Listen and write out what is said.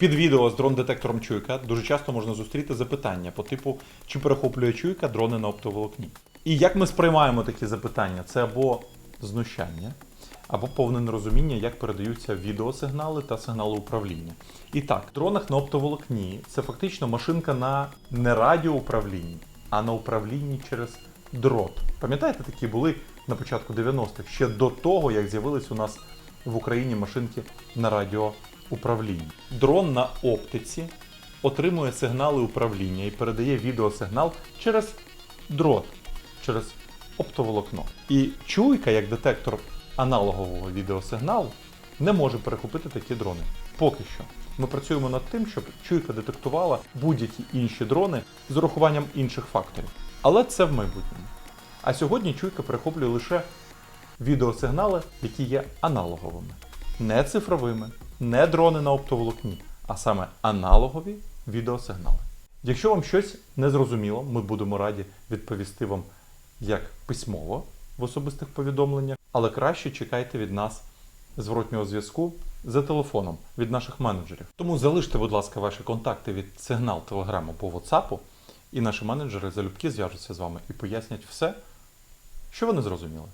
Під відео з дрон-детектором чуйка дуже часто можна зустріти запитання по типу, чи перехоплює чуйка дрони на оптоволокні. І як ми сприймаємо такі запитання? Це або знущання, або повне нерозуміння, як передаються відеосигнали та сигнали управління. І так, в дронах на оптоволокні це фактично машинка на не радіоуправлінні, а на управлінні через дрот. Пам'ятаєте, такі були на початку 90-х, ще до того, як з'явились у нас в Україні машинки на радіоуправлінні. Дрон на оптиці отримує сигнали управління і передає відеосигнал через дрот, через оптоволокно. І чуйка, як детектор аналогового відеосигналу, не може перехопити такі дрони. Поки що. Ми працюємо над тим, щоб чуйка детектувала будь-які інші дрони з урахуванням інших факторів. Але це в майбутньому. А сьогодні чуйка перехоплює лише відеосигнали, які є аналоговими, не цифровими, не дрони на оптоволокні, а саме аналогові відеосигнали. Якщо вам щось не зрозуміло, ми будемо раді відповісти вам як письмово в особистих повідомленнях, але краще чекайте від нас зворотнього зв'язку за телефоном від наших менеджерів. Тому залиште, будь ласка, ваші контакти від сигнал телеграму по WhatsApp, і наші менеджери залюбки зв'яжуться з вами і пояснять все, що ви не зрозуміли.